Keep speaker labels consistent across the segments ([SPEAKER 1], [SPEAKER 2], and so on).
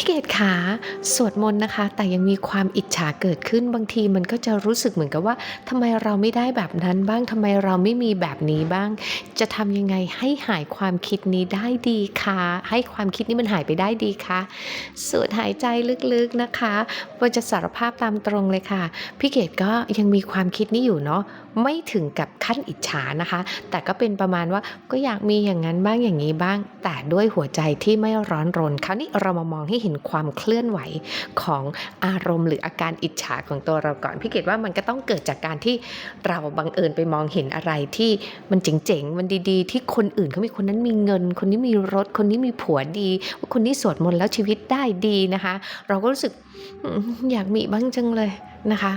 [SPEAKER 1] พี่เกดขาสวดมนต์นะคะ แต่ยังมีความอิจฉาเกิดขึ้นบางทีมันก็จะรู้สึกเหมือนกับว่าทำไมเราไม่ได้แบบนั้นบ้างทำไมเราไม่มีแบบนี้บ้าง จะทำยังไงให้หายความคิดนี้ได้ดีคะให้ความคิดนี้มันหายไปได้ดีคะสูดหายใจลึกๆนะคะว่าจะสารภาพตามตรงเลยค่ะพี่เกดก็ยังมีความคิดนี้อยู่เนาะไม่ถึงกับขั้นอิจฉานะคะ แต่ก็เป็นประมาณว่าก็อยากมีอย่างนั้นบ้างอย่างนี้บ้าง แต่ด้วยหัวใจที่ไม่ร้อนรนคราวนี้เรามามองให้เห็นความเคลื่อนไหวของอารมณ์ หรืออาการอิจฉาของตัวเราก่อนพี่เกดว่ามันก็ต้องเกิดจากการที่เราบังเอิญไปมองเห็นอะไรที่มันเจ๋งๆมันดีๆ ที่คนอื่นเขามีคนนั้นมีเงิน คนนี้มีรถ คนนี้มีผัวดีว่าคนนี้สวดมนต์แล้วชีวิตได้ดีนะคะ เราก็รู้สึกอยากมีบ้างจังเลยนะคะ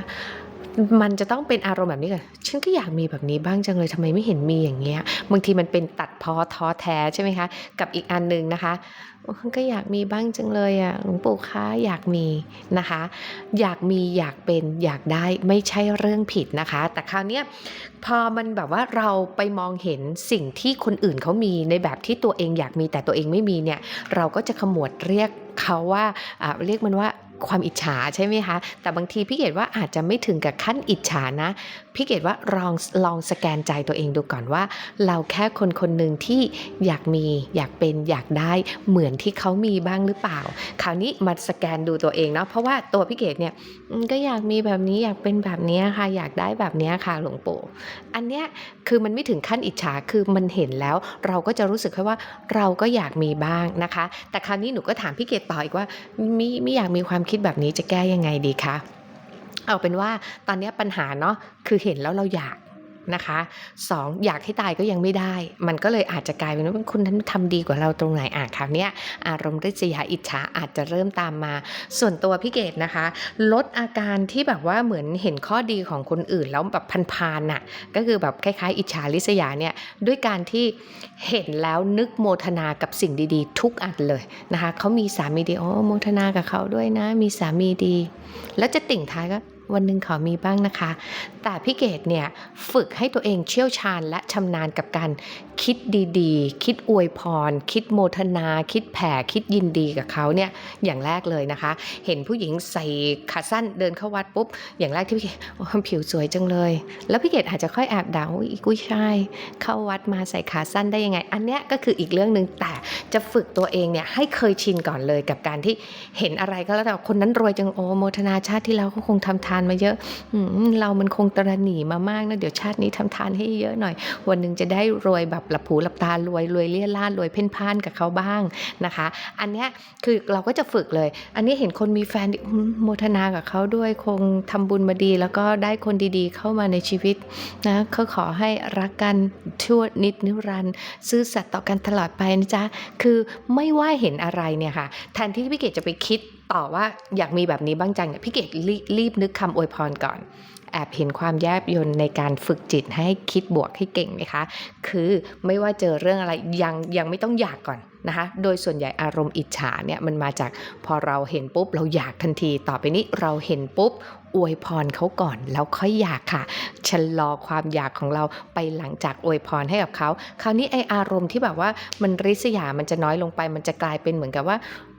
[SPEAKER 1] มันจะต้องเป็นอารมณ์แบบนี้ก่อนฉันก็อยากมีแบบนี้บ้างจังเลยทำไมไม่เห็นมีอย่างเงี้ย บางทีมันเป็นตัดพอท้อแท้ใช่ไหมคะ กับอีกอันหนึ่งนะคะก็อยากมีบ้างจังเลยอะหลวงปู่คะอยากมีนะคะ อยากมีอยากเป็นอยากได้ไม่ใช่เรื่องผิดนะคะ แต่คราวเนี้ยพอมันแบบว่าเราไปมองเห็นสิ่งที่คนอื่นเขามีในแบบที่ตัวเองอยากมีแต่ตัวเองไม่มีเนี่ย เราก็จะขมวดเรียกเขาว่าเรียกมันว่า ความอิจฉาใช่ไหมคะ แต่บางทีพี่เกดว่าอาจจะไม่ถึงกับขั้นอิจฉานะพี่เกดว่าลองลองสแกนใจตัวเองดูก่อนว่า เราแค่คนคนหนึ่งที่อยากมีอยากเป็นอยากได้เหมือนที่เขามีบ้างหรือเปล่า คราวนี้มาสแกนดูตัวเองเนาะเพราะว่าตัวพี่เกดเนี่ยก็อยากมีแบบนี้อยากเป็นแบบนี้ค่ะ อยากได้แบบนี้ค่ะหลวงปู่อันเนี้ยคือมันไม่ถึงขั้นอิจฉาคือมันเห็นแล้ว เราก็จะรู้สึกแค่ว่าเราก็อยากมีบ้างนะคะ แต่คราวนี้หนูก็ถามพี่เกดต่ออีกว่าม่ไม่อยากมีความคิดแบบนี้จะแก้ยังไงดีคะ เอาเป็นว่าตอนนี้ปัญหาเนาะคือเห็นแล้วเราอยากนะคะสองอยากให้ตายก็ยังไม่ได้ มันก็เลยอาจจะกลายเป็นว่าคุณนั้นทำดีกว่าเราตรงไหนอะคราวเนี้ยอารมณ์ริษยาอิจฉาอาจจะเริ่มตามมา ส่วนตัวพี่เกดนะคะ ลดอาการที่แบบว่าเหมือนเห็นข้อดีของคนอื่นแล้วแบบพันๆน่ะก็คือแบบคล้ายๆ อิจฉาริษยาเนี่ยด้วยการที่เห็นแล้วนึกโมทนากับสิ่งดี ๆ ทุกอันเลยนะคะเขามีสามีดีโอโมทนากับเขาด้วยนะ มีสามีดี แล้วจะติ่งท้ายก็ วันหนึ่งขอมีบ้างนะคะ แต่พี่เกดเนี่ยฝึกให้ตัวเองเชี่ยวชาญและชำนาญกับการคิดดีๆ คิดอวยพร คิดโมทนา คิดแผ่ คิดยินดีกับเขาเนี่ยอย่างแรกเลยนะคะ เห็นผู้หญิงใส่ขาสั้นเดินเข้าวัดปุ๊บ อย่างแรกที่พี่เกดโอ้ผิวสวยจังเลย แล้วพี่เกดอาจจะค่อยแอบด่าว่าอีกุ้ยชายเข้าวัดมาใส่ขาสั้นได้ยังไง อันเนี้ยก็คืออีกเรื่องหนึ่งแต่จะฝึกตัวเองเนี่ยให้เคยชินก่อนเลยกับการที่เห็นอะไรก็แล้วแต่คนนั้นรวยจังโอโมทนาชาติที่แล้วเขาคงทำทานมาเยอะอืเรามันคงตระหนีมามากนะเดี๋ยวชาตินี้ทำทานให้เยอะหน่อย วันหนึ่งจะได้รวยแบบหลับหูหลับตารวยรวยเลี่ยล่ารวยเพ่นพ่านกับเขาบ้างนะคะ อันเนี้ยคือเราก็จะฝึกเลย อันนี้เห็นคนมีแฟนดิโมทนากับเขาด้วยคงทำบุญมาดี แล้วก็ได้คนดีๆ เข้ามาในชีวิตนะเขาขอให้รักกันชั่วนิดนิรันดร์ซื่อสัตย์ต่อกันตลอดไปนะจ๊ะคือไม่ว่าเห็นอะไรเนี่ยค่ะแทนที่พี่เกดจะไปคิด ต่อว่าอยากมีแบบนี้บ้างจังเนี่ยพี่เกดรีรีบนึกคำอวยพรก่อน แอบเห็นความแยบยนในการฝึกจิตให้คิดบวกให้เก่งไหมคะ คือไม่ว่าเจอเรื่องอะไรยังยังไม่ต้องอยากก่อนนะคะ โดยส่วนใหญ่อารมณ์อิจฉาเนี่ยมันมาจากพอเราเห็นปุ๊บเราอยากทันที ต่อไปนี้เราเห็นปุ๊บอวยพรเขาก่อนแล้วค่อยอยากค่ะชะลอความอยากของเราไปหลังจากอวยพรให้กับเขา คราวนี้ไออารมณ์ที่แบบว่ามันริษยามันจะน้อยลงไป มันจะกลายเป็นเหมือนกับว่า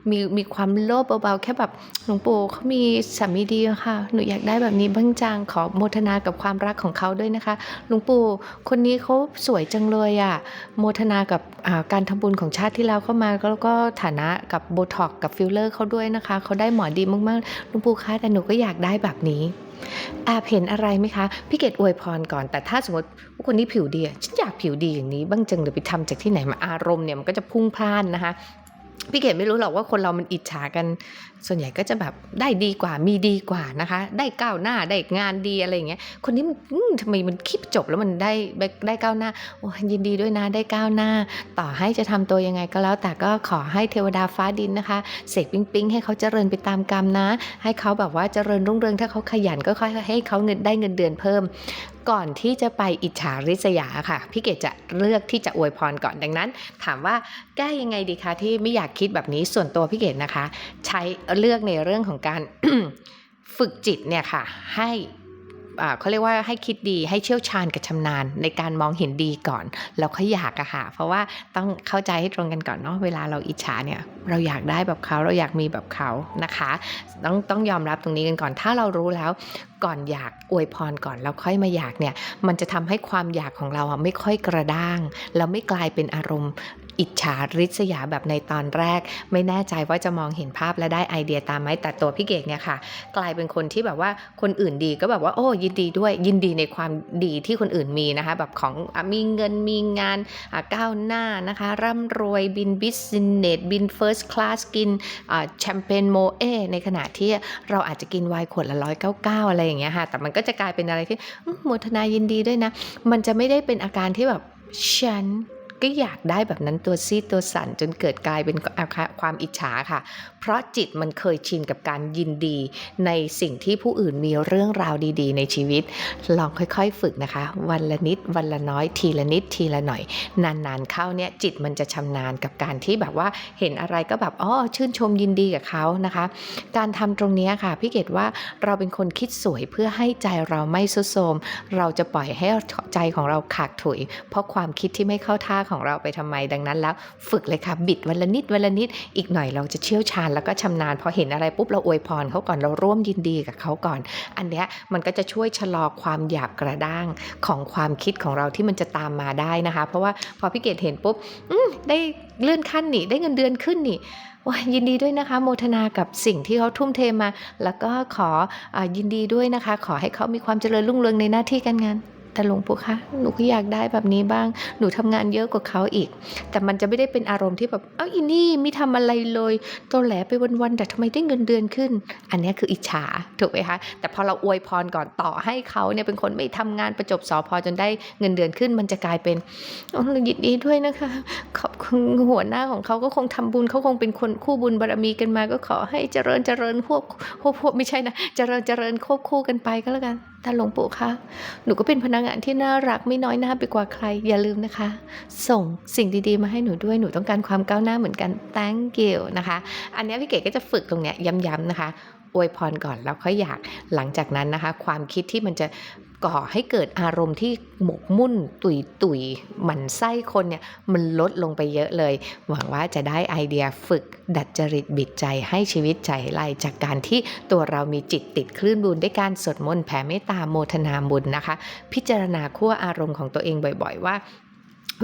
[SPEAKER 1] มีมีความโลภเบาๆ แค่แบบหลวงปู่เขามีสามีดีค่ะ หนูอยากได้แบบนี้บ้างจังขอโมทนากับความรักของเขาด้วยนะคะ หลวงปู่คนนี้เขาสวยจังเลยอะโมทนากับการทำบุญของชาติที่แล้วเข้ามาแล้วก็ฐานะกับโบท็อกกับฟิลเลอร์เขาด้วยนะคะเขาได้หมอดีมากๆ หลวงปู่คะแต่หนูก็อยากได้แบบนี้แอบเห็นอะไรไหมคะ พี่เกดอวยพรก่อน แต่ถ้าสมมติว่าคนนี้ผิวดีอะฉันอยากผิวดีอย่างนี้ บ้างจังหรือไปทำจากที่ไหนมาอารมณ์เนี่ยมันก็จะพุ่งพล่านนะคะ พี่เกดไม่รู้หรอกว่าคนเรามันอิจฉากัน ส่วนใหญ่ก็จะแบบได้ดีกว่า มีดีกว่านะคะ ได้ก้าวหน้า ได้งานดีอะไรอย่างเงี้ย คนนี้มันทำไมมันคิดจบแล้วมันได้ได้ก้าวหน้า โอ้ยยินดีด้วยนะได้ก้าวหน้า ต่อให้จะทำตัวยังไงก็แล้ว แต่ก็ขอให้เทวดาฟ้าดินนะคะเสกปิ๊งปิ๊งให้เขาเจริญไปตามกรรมนะ ให้เขาแบบว่าเจริญรุ่งเรืองถ้าเขาขยันก็ค่อยให้เขาเงินได้เงินเดือนเพิ่ม ก่อนที่จะไปอิจฉาริษยาค่ะ พี่เกดจะเลือกที่จะอวยพรก่อนดังนั้น ถามว่าแก้ยังไงดีคะที่ไม่อยากคิดแบบนี้ส่วนตัวพี่เกดนะคะ ใช้เลือกในเรื่องของการฝึกจิตเนี่ยค่ะ ให้ เขาเรียกว่าให้คิดดีให้เชี่ยวชาญกับชำนาญในการมองเห็นดีก่อนแล้วค่อยอยากอะค่ะ เพราะว่าต้องเข้าใจให้ตรงกันก่อนเนาะเวลาเราอิจฉาเนี่ยเราอยากได้แบบเขาเราอยากมีแบบเขานะคะ ต้องต้องยอมรับตรงนี้กันก่อน ถ้าเรารู้แล้วก่อนอยากอวยพรก่อนแล้วค่อยมาอยากเนี่ยมันจะทำให้ความอยากของเราอะไม่ค่อยกระด้างแล้วไม่กลายเป็นอารมณ์ อิจฉาริษยาแบบในตอนแรก ไม่แน่ใจว่าจะมองเห็นภาพและได้ไอเดียตามไหมแต่ตัวพี่เกกเนี่ยค่ะ กลายเป็นคนที่แบบว่าคนอื่นดีก็แบบว่าโอ้ยินดีด้วยยินดีในความดีที่คนอื่นมีนะคะ แบบของอมีเงินมีงานก้าวหน้านะคะ ร่ำรวยบินบิสเนสบินเฟิร์สคลาสกินแชมเปญโมเอในขณะที่เราอาจจะกินไวน์ขวดละร้อยเก้าเก้าอะไรอย่างเงี้ยค่ะแต่มันก็จะกลายเป็นอะไรที่อื้อโมทนายินดีด้วยนะ มันจะไม่ได้เป็นอาการที่แบบฉัน ก็อยากได้แบบนั้นตัวซีดตัวสั่นจนเกิดกลายเป็นความอิจฉาค่ะ เพราะจิตมันเคยชินกับการยินดีในสิ่งที่ผู้อื่นมีเรื่องราวดี ๆ ในชีวิต ลองค่อยๆฝึกนะคะ วันละนิดวันละน้อยทีละนิดทีละหน่อย นานๆเข้าเนี่ยจิตมันจะชำนาญกับการที่แบบว่าเห็นอะไรก็แบบอ๋อชื่นชมยินดีกับเขานะคะ การทำตรงนี้ค่ะพี่เกดว่าเราเป็นคนคิดสวยเพื่อให้ใจเราไม่สุดโทมเราจะปล่อยให้ใจของเราขากถุย เพราะความคิดที่ไม่เข้าท่าของเราไปทำไมดังนั้นแล้วฝึกเลยค่ะบิดวันละนิดวันละนิดอีกหน่อยเราจะเชี่ยวชาญแล้วก็ชำนาญพอเห็นอะไรปุ๊บเราอวยพรเขาก่อนเราร่วมยินดีกับเขาก่อน อันเนี้ยมันก็จะช่วยชะลอความหยาบกระด้างของความคิดของเราที่มันจะตามมาได้นะคะ เพราะว่าพอพี่เกดเห็นปุ๊บได้เลื่อนขั้นนี่ได้เงินเดือนขึ้นนี่ว้ายินดีด้วยนะคะ โมทนากับสิ่งที่เขาทุ่มเทมา แล้วก็ขออยินดีด้วยนะคะ ขอให้เขามีความเจริญรุ่งเรืองในหน้าที่การงาน แต่หลวงปู่คะหนูก็อยากได้แบบนี้บ้าง หนูทำงานเยอะกว่าเขาอีก แต่มันจะไม่ได้เป็นอารมณ์ที่แบบเอ้าอีนี่ไม่ทำอะไรเลยตัวแหลไปวันๆแต่ทำไมได้เงินเดือนขึ้น อันนี้คืออิจฉาถูกไหมคะแต่พอเราอวยพรก่อนต่อให้เขาเนี่ยเป็นคนไม่ทำงานประจบสอพอจนได้เงินเดือนขึ้น มันจะกลายเป็นอ๋อยินดีด้วยนะคะขอบคุณหัวหน้าของเขาก็คงทำบุญเขาคงเป็นคนคู่บุญบารมีกันมาก็ขอให้เจริญเจริญควบควบควบไม่ใช่นะเจริญเจริญควบคู่กันไปก็แล้วกัน ท่านหลวงปู่คะ หนูก็เป็นพนักงานที่น่ารักไม่น้อยหน้าไปกว่าใคร อย่าลืมนะคะ ส่งสิ่งดีๆมาให้หนูด้วย หนูต้องการความก้าวหน้าเหมือนกัน thank you นะคะ อันนี้พี่เก๋ก็จะฝึกตรงเนี้ยย้ำๆนะคะ อวยพรก่อนแล้วค่อยอยากหลังจากนั้นนะคะ ความคิดที่มันจะก่อให้เกิดอารมณ์ที่หมกมุ่นตุยตุยหมันไส้คนเนี่ยมันลดลงไปเยอะเลย หวังว่าจะได้ไอเดียฝึกดัดจริตบิดใจให้ชีวิตใจไหลจากการที่ตัวเรามีจิตติดคลื่นบุญด้วยการสวดมนต์แผ่เมตตาโมทนาบุญนะคะ พิจารณาขั้วอารมณ์ของตัวเองบ่อย ๆ ว่า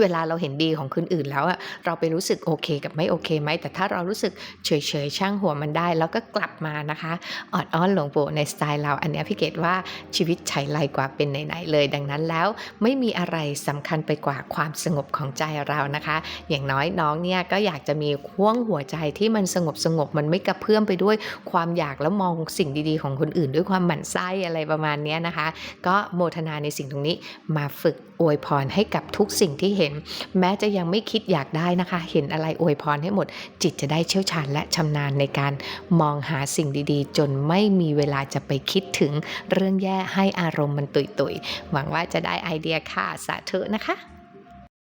[SPEAKER 1] เวลาเราเห็นดีของคนอื่นแล้วอะเราไปรู้สึกโอเคกับไม่โอเคไหมแต่ถ้าเรารู้สึกเฉยๆช่างหัวมันได้ แล้วก็กลับมานะคะออดอ้อนหลวงปู่ในสไตล์เรา อันนี้พี่เกดว่าชีวิตไฉไลกว่าเป็นไหนๆเลย ดังนั้นแล้วไม่มีอะไรสำคัญไปกว่าความสงบของใจเรานะคะ อย่างน้อยน้องเนี่ยก็อยากจะมีห่วงหัวใจที่มันสงบสงบมันไม่กระเพื่อมไปด้วยความอยากแล้วมองสิ่งดีๆ ของคนอื่น ด้วยความหมั่นไส้อะไรประมาณนี้นะคะ ก็โมทนาในสิ่งตรงนี้มาฝึกอวยพรให้กับทุกสิ่งที่ที่เห็น แม้จะยังไม่คิดอยากได้นะคะ เห็นอะไรอวยพรให้หมด จิตจะได้เชี่ยวชาญและชำนาญในการมองหาสิ่งดีๆ จนไม่มีเวลาจะไปคิดถึงเรื่องแย่ให้อารมณ์มันตุยๆหวังว่าจะได้ไอเดียค่ะสาธุนะคะ